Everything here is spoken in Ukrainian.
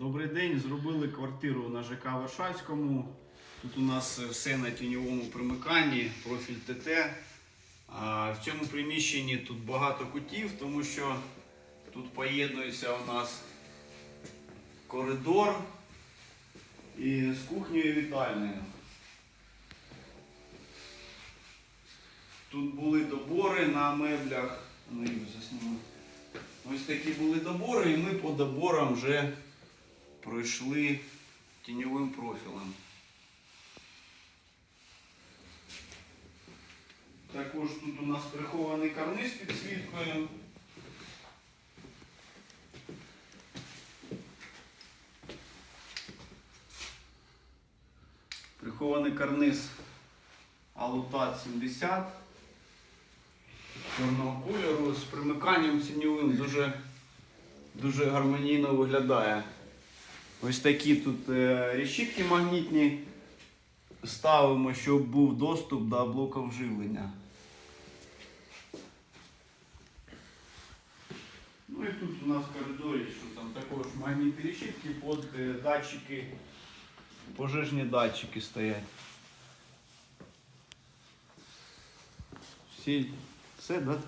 Добрий день. Зробили квартиру на ЖК Варшавському. Тут у нас все на тіньовому примиканні, профіль ТТ. А в цьому приміщенні тут багато кутів, тому що тут поєднується у нас коридор і з кухнею і вітальнею. Тут були добори на меблях. Ну. Ось такі були добори, і ми по доборам вже пройшли тіньовим профілем. Також тут у нас прихований карниз під світкою. Прихований карниз Алутат 70 чорного кольору з примиканням тіньовим дуже, дуже гармонійно виглядає. Ось такі тут е, решітки магнітні ставимо, щоб був доступ до блока живлення. Ну і тут у нас в коридорі, що там також магнітні решітки під е, датчики, пожежні датчики стоять. Всі, все, да.